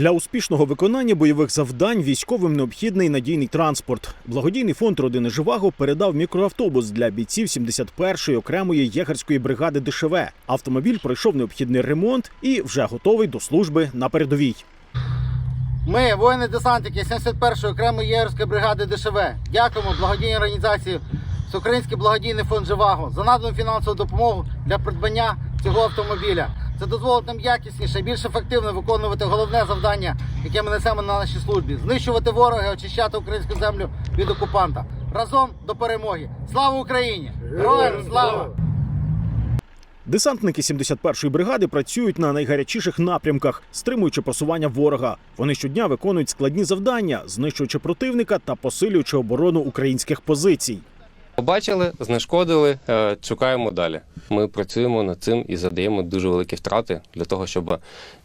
Для успішного виконання бойових завдань військовим необхідний надійний транспорт. Благодійний фонд родини Живаго передав мікроавтобус для бійців 71-ї окремої єгерської бригади ДШВ. Автомобіль пройшов необхідний ремонт і вже готовий до служби на передовій. Ми, воїни-десантники 71-ї окремої єгерської бригади ДШВ, дякуємо благодійній організації Всеукраїнський благодійний фонд Живаго за надану фінансову допомогу для придбання цього автомобіля. Це дозволить нам якісніше більш ефективно виконувати головне завдання, яке ми несемо на нашій службі: знищувати ворога, очищати українську землю від окупанта. Разом до перемоги! Слава Україні! Героям слава! Десантники 71-ї бригади працюють на найгарячіших напрямках, стримуючи просування ворога. Вони щодня виконують складні завдання, знищуючи противника та посилюючи оборону українських позицій. Побачили, знешкодили, е, шукаємо далі. Ми працюємо над цим і задаємо дуже великі втрати для того, щоб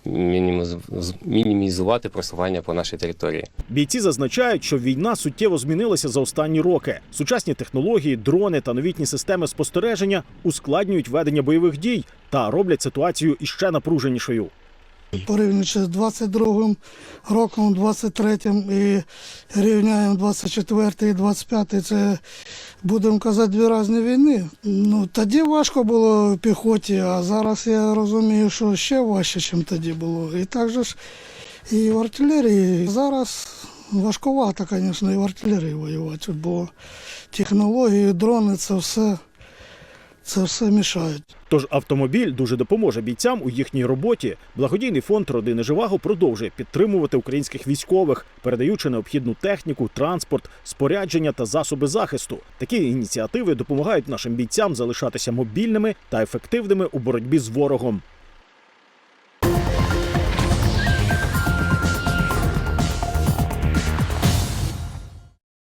мініміз- мінімізувати просування по нашій території. Бійці зазначають, що війна суттєво змінилася за останні роки. Сучасні технології, дрони та новітні системи спостереження ускладнюють ведення бойових дій та роблять ситуацію іще напруженішою. Порівнюючи з 22 роком, 23-м і рівняємо 24 і 25 це, будемо казати, дві різні війни. Ну, тоді важко було в піхоті, а зараз я розумію, що ще важче, ніж тоді було. І так же ж і в артилерії. Зараз важкувато, звісно, і в артилерії воювати, бо технології, дрони це все, це все мішають. Тож автомобіль дуже допоможе бійцям у їхній роботі. Благодійний фонд родини Живаго продовжує підтримувати українських військових, передаючи необхідну техніку, транспорт, спорядження та засоби захисту. Такі ініціативи допомагають нашим бійцям залишатися мобільними та ефективними у боротьбі з ворогом.